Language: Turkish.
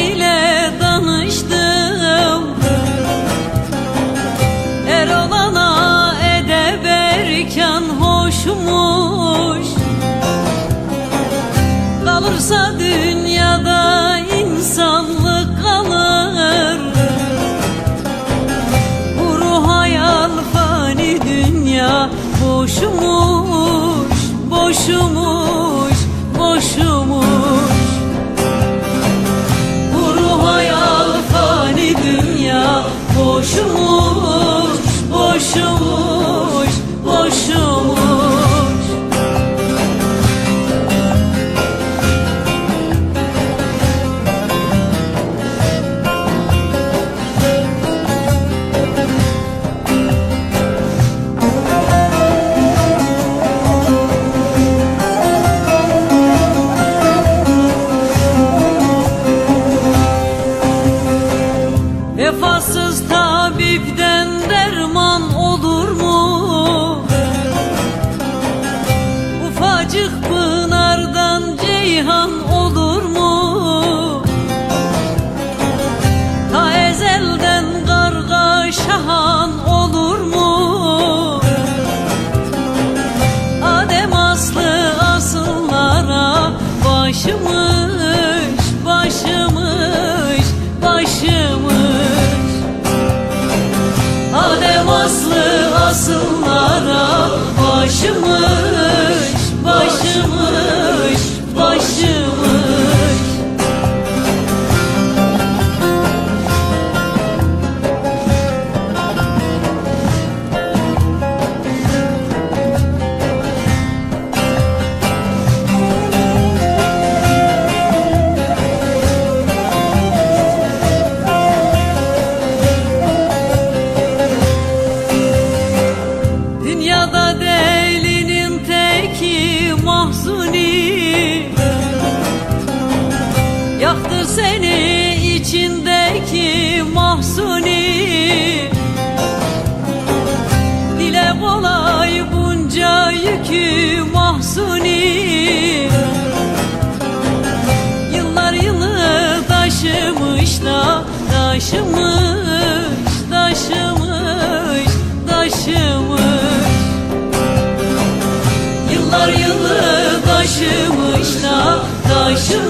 ile danıştım. Erolana edeb erken hoşmuş. Kalırsa dünyada insanlık kalır. Bu ruh hayal fani dünya boşmuş, boşmuş. Başımış, başımış, başımış. Adem aslı asıllara başımış, taşımış, taşımış, taşımış. Yıllar yılı taşımış da taşımış.